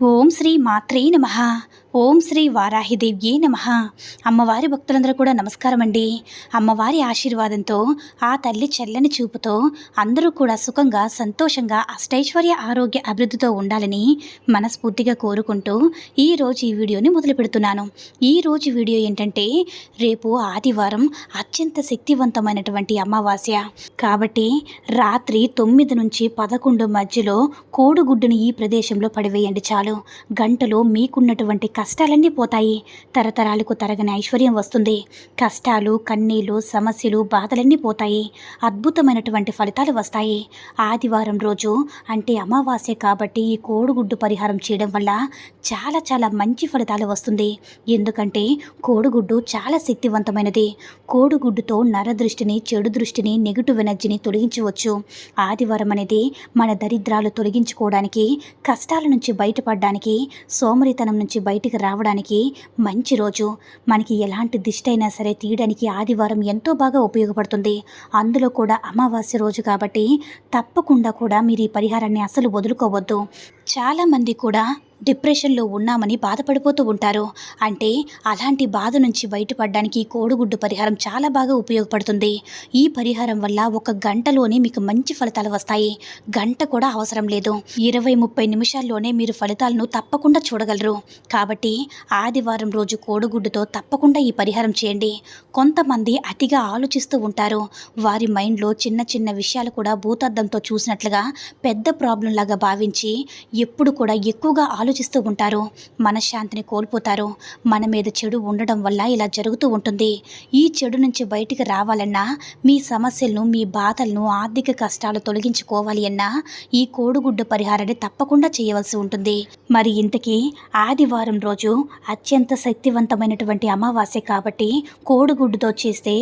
ఓం శ్రీ మాత్రే నమ. ఓం శ్రీ వారాహిదేవ్యే నమ. అమ్మవారి భక్తులందరూ కూడా నమస్కారం అండి అమ్మవారి ఆశీర్వాదంతో ఆ తల్లి చల్లని చూపుతో అందరూ కూడా సుఖంగా సంతోషంగా అష్టైశ్వర్య ఆరోగ్య అభివృద్ధితో ఉండాలని మనస్ఫూర్తిగా కోరుకుంటూ ఈరోజు ఈ వీడియోని మొదలు పెడుతున్నాను. ఈరోజు వీడియో ఏంటంటే రేపు ఆదివారం అత్యంత శక్తివంతమైనటువంటి అమావాస్య. కాబట్టి రాత్రి తొమ్మిది నుంచి పదకొండు మధ్యలో కోడిగుడ్డుని ఈ ప్రదేశంలో పడివేయండి చాలు. గంటలో మీకున్నటువంటి కష్టాలన్నీ పోతాయి. తరతరాలకు తరగని ఐశ్వర్యం వస్తుంది. కష్టాలు కన్నీళ్ళు సమస్యలు బాధలన్నీ పోతాయి. అద్భుతమైనటువంటి ఫలితాలు వస్తాయి. ఆదివారం రోజు అంటే అమావాస్య కాబట్టి ఈ కోడిగుడ్డు పరిహారం చేయడం వల్ల చాలా చాలా మంచి ఫలితాలు వస్తుంది. ఎందుకంటే కోడిగుడ్డు చాలా శక్తివంతమైనది. కోడిగుడ్డుతో నరదృష్టిని చెడు దృష్టిని నెగిటివ్ ఎనర్జీని తొలగించవచ్చు. ఆదివారం అనేది మన దరిద్రాలు తొలగించుకోవడానికి కష్టాల నుంచి బయటపడడానికి సోమరితనం నుంచి బయట బయటికి రావడానికి మంచి రోజు. మనకి ఎలాంటి దిష్టైనా అయినా సరే తీయడానికి ఆదివారం ఎంతో బాగా ఉపయోగపడుతుంది. అందులో కూడా అమావాస్య రోజు కాబట్టి తప్పకుండా కూడా మీరు ఈ పరిహారాన్ని అసలు వదులుకోవద్దు. చాలామంది కూడా డిప్రెషన్లో ఉన్నామని బాధపడిపోతూ ఉంటారు. అంటే అలాంటి బాధ నుంచి బయటపడడానికి కోడిగుడ్డు పరిహారం చాలా బాగా ఉపయోగపడుతుంది. ఈ పరిహారం వల్ల ఒక గంటలోనే మీకు మంచి ఫలితాలు వస్తాయి. గంట కూడా అవసరం లేదు. ఇరవై ముప్పై నిమిషాల్లోనే మీరు ఫలితాలను తప్పకుండా చూడగలరు. కాబట్టి ఆదివారం రోజు కోడిగుడ్డుతో తప్పకుండా ఈ పరిహారం చేయండి. కొంతమంది అతిగా ఆలోచిస్తూ ఉంటారు. వారి మైండ్లో చిన్న చిన్న విషయాలు కూడా భూతార్థంతో చూసినట్లుగా పెద్ద ప్రాబ్లం లాగా భావించి ఎప్పుడు కూడా ఎక్కువగా ఆలోచిస్తూ ఉంటారు. మనశ్శాంతిని కోల్పోతారు. మన మీద చెడు ఉండడం వల్ల ఇలా జరుగుతూ ఉంటుంది. ఈ చెడు నుంచి బయటికి రావాలన్నా మీ సమస్యలను మీ బాధలను ఆర్థిక కష్టాలు తొలగించుకోవాలి అన్నా ఈ కోడిగుడ్డు పరిహారాన్ని తప్పకుండా చేయవలసి ఉంటుంది. మరి ఇంతకీ ఆదివారం రోజు అత్యంత శక్తివంతమైనటువంటి అమావాస్య కాబట్టి కోడిగుడ్డుతో చేస్తే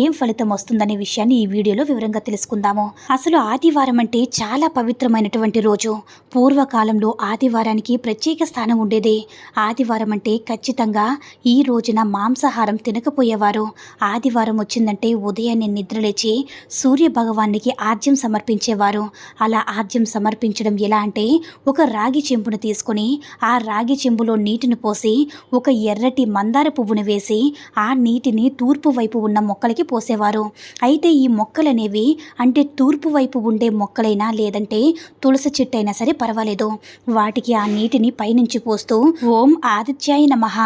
ఏం ఫలితం వస్తుందనే విషయాన్ని ఈ వీడియోలో వివరంగా తెలుసుకుందాము. అసలు ఆదివారం అంటే చాలా పవిత్రమైనటువంటి రోజు. పూర్వకాలంలో ఆదివారానికి ప్రత్యేక స్థానం ఉండేది. ఆదివారం అంటే ఖచ్చితంగా ఈ రోజున మాంసాహారం తినకపోయేవారు. ఆదివారం వచ్చిందంటే ఉదయాన్నే నిద్రలేచి సూర్య భగవానికి ఆర్జ్యం సమర్పించేవారు. అలా ఆద్యం సమర్పించడం ఎలా అంటే ఒక రాగి చెంబును తీసుకొని ఆ రాగి చెంబులో నీటిని పోసి ఒక ఎర్రటి మందార పువ్వును వేసి ఆ నీటిని తూర్పు వైపు ఉన్న మొక్కలకి పోసేవారు. అయితే ఈ మొక్కలనేవి అంటే తూర్పు వైపు ఉండే మొక్కలైనా లేదంటే తులసి చెట్టు అయినా సరే పర్వాలేదు. వాటికి ఆ నీటిని పైనుంచి పోస్తూ ఓం ఆదిత్యాయ నమః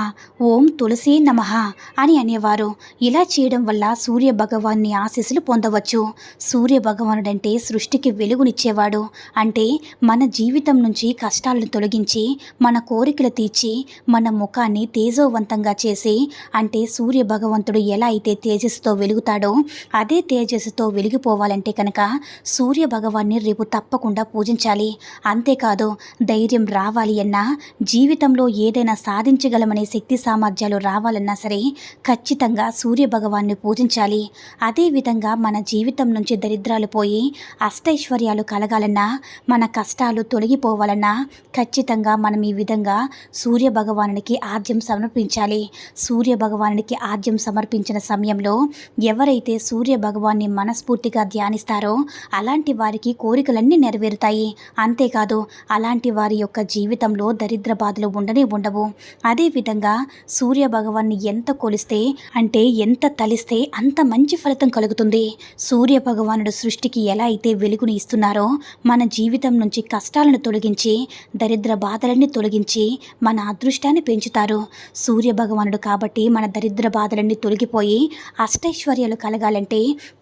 ఓం తులసి నమః అని అనేవారు. ఇలా చేయడం వల్ల సూర్య భగవాన్ని ఆశీస్సులు పొందవచ్చు. సూర్య భగవానుడంటే సృష్టికి వెలుగునిచ్చేవాడు. అంటే మన జీవితం నుంచి కష్టాలను తొలగించి మన కోరికలు తీర్చి మన ముఖాన్ని తేజోవంతంగా చేసి అంటే సూర్య భగవంతుడు ఎలా అయితే తేజస్సుతో వెలుగుతాడో అదే తేజస్సుతో వెలిగిపోవాలంటే కనుక సూర్య భగవాన్ని రేపు తప్పకుండా పూజించాలి. అంతేకాదు ధైర్యం రావాలి అన్నా జీవితంలో ఏదైనా సాధించగలమనే శక్తి సామర్థ్యాలు రావాలన్నా సరే ఖచ్చితంగా సూర్య భగవాన్ని పూజించాలి అదేవిధంగా మన జీవితం నుంచి దరిద్రాలు పోయి అష్టైశ్వర్యాలు కలగాలన్నా మన కష్టాలు తొలగిపోవాలన్నా ఖచ్చితంగా మనం ఈ విధంగా సూర్యభగవానునికి ఆద్యం సమర్పించాలి. సూర్యభగవానునికి ఆద్యం సమర్పించిన సమయంలో ఎవరైతే సూర్య భగవాన్ని మనస్ఫూర్తిగా ధ్యానిస్తారో అలాంటి వారికి కోరికలన్నీ నెరవేరుతాయి. అంతేకాదు అలాంటి వారి యొక్క జీవితం జీవితంలో దరిద్ర బాధలు ఉండనే ఉండవు. అదేవిధంగా సూర్య భగవాన్ని ఎంత కొలిస్తే అంటే ఎంత తలిస్తే అంత మంచి ఫలితం కలుగుతుంది. సూర్య భగవానుడు సృష్టికి ఎలా అయితే వెలుగుని ఇస్తున్నారో మన జీవితం నుంచి కష్టాలను తొలగించి దరిద్ర బాధలన్నీ తొలగించి మన అదృష్టాన్ని పెంచుతారు. సూర్య భగవానుడు కాబట్టి మన దరిద్ర బాధలన్నీ తొలగిపోయి అష్టైశ్వర్యాలు కలగాలంటే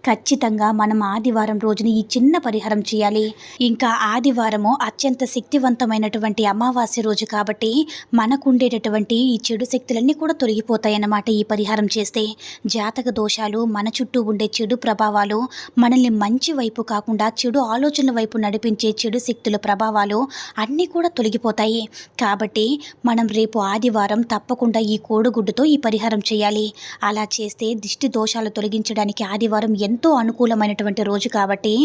ఖచ్చితంగా మనం ఆదివారం రోజున ఈ చిన్న పరిహారం చేయాలి. ఇంకా ఆదివారము అత్యంత శక్తివంతమైనటువంటి అమావాస్య అమావాస్య రోజు కాబట్టి మనకు ఉండేటటువంటి ఈ చెడు శక్తులన్నీ కూడా తొలగిపోతాయన్నమాట ఈ పరిహారం చేస్తే. జాతక దోషాలు మన చుట్టూ ఉండే చెడు ప్రభావాలు మనల్ని మంచి వైపు కాకుండా చెడు ఆలోచనల వైపు నడిపించే చెడు శక్తుల ప్రభావాలు అన్నీ కూడా తొలగిపోతాయి. కాబట్టి మనం రేపు ఆదివారం తప్పకుండా ఈ కోడిగుడ్డుతో ఈ పరిహారం చేయాలి. అలా చేస్తే దిష్టి దోషాలు తొలగించడానికి ఆదివారం ఎంతో అనుకూలమైనటువంటి రోజు కాబట్టి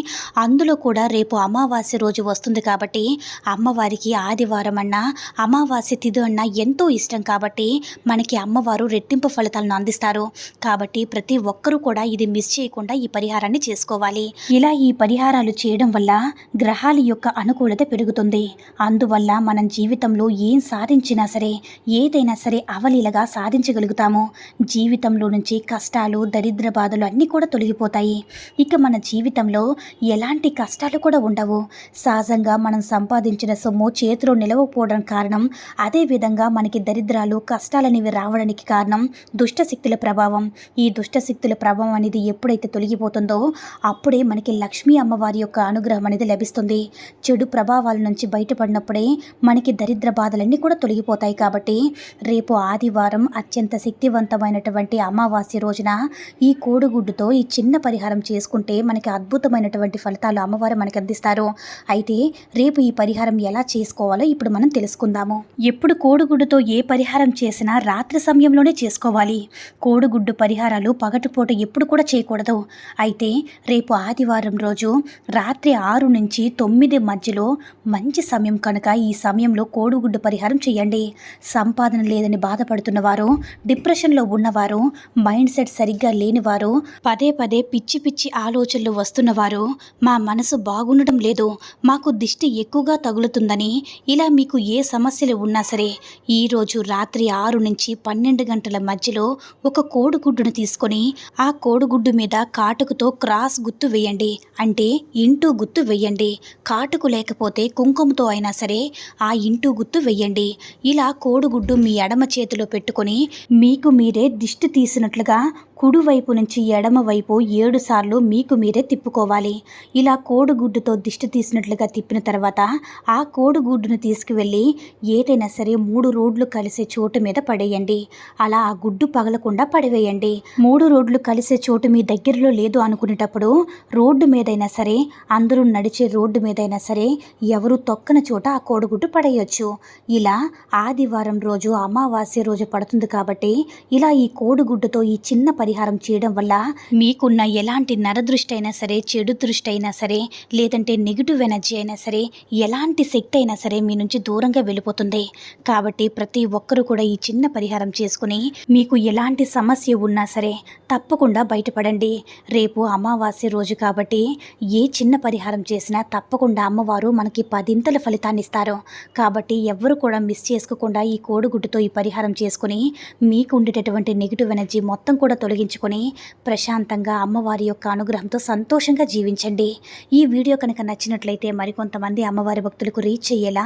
అందులో కూడా రేపు అమావాస్య రోజు వస్తుంది కాబట్టి అమ్మవారికి ఆదివారం అన్నా అమావాస్య తిథి అన్నా ఎంతో ఇష్టం కాబట్టి మనకి అమ్మవారు రెట్టింపు ఫలితాలను అందిస్తారు. కాబట్టి ప్రతి ఒక్కరూ కూడా ఇది మిస్ చేయకుండా ఈ పరిహారాన్ని చేసుకోవాలి. ఇలా ఈ పరిహారాలు చేయడం వల్ల గ్రహాల యొక్క అనుకూలత పెరుగుతుంది. అందువల్ల మనం జీవితంలో ఏం సాధించినా సరే ఏదైనా సరే అవలీలగా సాధించగలుగుతాము. జీవితంలో నుంచి కష్టాలు దరిద్ర బాధలు అన్నీ కూడా తొలగిపోతాయి. ఇక మన జీవితంలో ఎలాంటి కష్టాలు కూడా ఉండవు. సహజంగా మనం సంపాదించిన సొమ్ము చేతిలో నిలవ పోవడం కారణం. అదేవిధంగా మనకి దరిద్రాలు కష్టాలనేవి రావడానికి కారణం దుష్ట శక్తుల ప్రభావం. ఈ దుష్ట శక్తుల ప్రభావం అనేది ఎప్పుడైతే తొలగిపోతుందో అప్పుడే మనకి లక్ష్మీ అమ్మవారి యొక్క అనుగ్రహం అనేది లభిస్తుంది. చెడు ప్రభావాల నుంచి బయటపడినప్పుడే మనకి దరిద్ర బాధలన్నీ కూడా తొలగిపోతాయి కాబట్టి రేపు ఆదివారం అత్యంత శక్తివంతమైనటువంటి అమావాస్య రోజున ఈ కోడిగుడ్డుతో ఈ చిన్న పరిహారం చేసుకుంటే మనకి అద్భుతమైనటువంటి ఫలితాలు అమ్మవారు మనకి అందిస్తారు. అయితే రేపు ఈ పరిహారం ఎలా చేసుకోవాలో ఇప్పుడు మనం తెలుసుకుందాము. ఎప్పుడు కోడిగుడ్డుతో ఏ పరిహారం చేసినా రాత్రి సమయంలోనే చేసుకోవాలి. కోడిగుడ్డు పరిహారాలు పగటిపూట ఎప్పుడు కూడా చేయకూడదు. అయితే రేపు ఆదివారం రోజు రాత్రి ఆరు నుంచి తొమ్మిది మధ్యలో మంచి సమయం కనుక ఈ సమయంలో కోడిగుడ్డు పరిహారం చేయండి. సంపాదన లేదని బాధపడుతున్న వారు డిప్రెషన్లో ఉన్నవారు మైండ్ సెట్ సరిగ్గా లేనివారు పదే పదే పిచ్చి పిచ్చి ఆలోచనలు వస్తున్నవారు మా మనసు బాగుండడం లేదు మాకు దిష్టి ఎక్కువగా తగులుతుందని ఇలా మీ మీకు ఏ సమస్యలు ఉన్నా సరే ఈరోజు రాత్రి ఆరు నుంచి పన్నెండు గంటల మధ్యలో ఒక కోడిగుడ్డును తీసుకొని ఆ కోడిగుడ్డు మీద కాటుకుతో క్రాస్ గుర్తు వేయండి. అంటే ఇంటూ గుర్తు వేయండి. కాటుకు లేకపోతే కుంకుమతో అయినా సరే ఆ ఇంటూ గుర్తు వేయండి. ఇలా కోడిగుడ్డు మీ ఎడమ చేతిలో పెట్టుకొని మీకు మీరే దిష్టి తీసినట్లుగా కుడివైపు నుంచి ఎడమ వైపు ఏడు సార్లు మీకు మీరే తిప్పుకోవాలి. ఇలా కోడిగుడ్డుతో దిష్టి తీసినట్లుగా తిప్పిన తర్వాత ఆ కోడిగుడ్డును తీసుకు వెళ్ళి ఏదైనా సరే మూడు రోడ్లు కలిసే చోటు మీద పడేయండి. అలా ఆ గుడ్డు పగలకుండా పడివేయండి. మూడు రోడ్లు కలిసే చోటు మీ దగ్గరలో లేదు అనుకునేటప్పుడు రోడ్డు మీదైనా సరే అందరూ నడిచే రోడ్డు మీదైనా సరే ఎవరు తొక్కన చోట ఆ కోడిగుడ్డు పడేయచ్చు. ఇలా ఆదివారం రోజు అమావాస్య రోజు పడుతుంది కాబట్టి ఇలా ఈ కోడిగుడ్డుతో ఈ చిన్న పరిహారం చేయడం వల్ల మీకున్న ఎలాంటి నరదృష్టి అయినా సరే చెడు దృష్టి అయినా సరే లేదంటే నెగిటివ్ ఎనర్జీ అయినా సరే ఎలాంటి శక్తి అయినా సరే మీ నుంచి దూరంగా వెళ్ళిపోతుంది. కాబట్టి ప్రతి ఒక్కరూ కూడా ఈ చిన్న పరిహారం చేసుకుని మీకు ఎలాంటి సమస్య ఉన్నా సరే తప్పకుండా బయటపడండి. రేపు అమావాస్య రోజు కాబట్టి ఏ చిన్న పరిహారం చేసినా తప్పకుండా అమ్మవారు మనకి పదింతల ఫలితాన్ని ఇస్తారు. కాబట్టి ఎవ్వరు కూడా మిస్ చేసుకోకుండా ఈ కోడిగుడ్డుతో ఈ పరిహారం చేసుకుని మీకు ఉండేటటువంటి నెగిటివ్ ఎనర్జీ మొత్తం కూడా తొలగించుకొని ప్రశాంతంగా అమ్మవారి యొక్క అనుగ్రహంతో సంతోషంగా జీవించండి. ఈ వీడియో కనుక నచ్చినట్లయితే మరికొంతమంది అమ్మవారి భక్తులకు రీచ్ అయ్యేలా